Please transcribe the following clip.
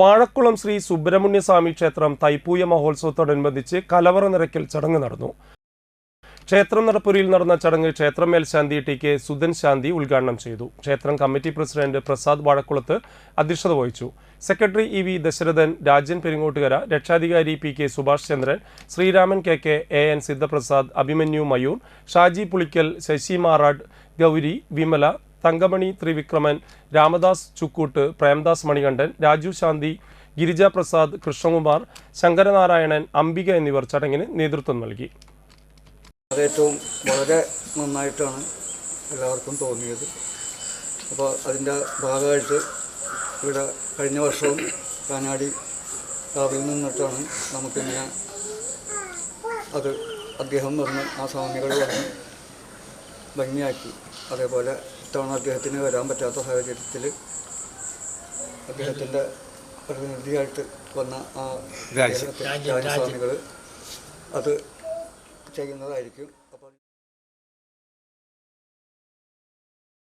വാഴക്കുളം ശ്രീ സുബ്രഹ്മണ്യസ്വാമി ക്ഷേത്രം തൈപ്പൂയ മഹോത്സവത്തോടനുബന്ധിച്ച് കലവറ നിറയ്ക്കൽ ചടങ്ങ് നടന്നു. ക്ഷേത്രം നടപ്പുരയിൽ നടന്ന ചടങ്ങ് ക്ഷേത്രം മേൽശാന്തി ടി കെ സുധൻ ശാന്തി ഉദ്ഘാടനം ചെയ്തു. ക്ഷേത്രം കമ്മിറ്റി പ്രസിഡന്റ് പ്രസാദ് വാഴക്കുളത്ത് അധ്യക്ഷത വഹിച്ചു. Secretary E V Dasharathan Rajan Peringottukara രക്ഷാധികാരി P K Subhash Chandran Sreeraman K K A N Sidhaprasad Abhimanyu Mayur Shaji Pulikkal Sasi Marad Gowri Vimala Thankamani Thrivikraman Ramadas Chukkoot Premdas Manikandan Raju Shanthi Girija Prasad Krishnakumar Sankaranarayanan Ambika എന്നിവർ ചടങ്ങിന് നേതൃത്വം നൽകി. അതേറ്റവും വളരെ നന്നായിട്ടാണ് എല്ലാവർക്കും തോന്നിയത്. അപ്പോൾ അതിന്റെ ഭാഗമായിട്ട് ഇവിടെ കഴിഞ്ഞ വർഷവും കാനാടി കാവിൽ നിന്നിട്ടാണ് നമുക്കിങ്ങനെ അത് അദ്ദേഹം വന്ന് ആ സ്വാമികൾ വന്ന് ഭംഗിയാക്കി അതേപോലെ ഇത്തവണ അദ്ദേഹത്തിന് വരാൻ പറ്റാത്ത സാഹചര്യത്തിൽ അദ്ദേഹത്തിന്റെ പ്രതിനിധിയായിട്ട് വന്ന ആ രാജസ്വാമികൾ അത് ചെയ്യുന്നതായിരിക്കും.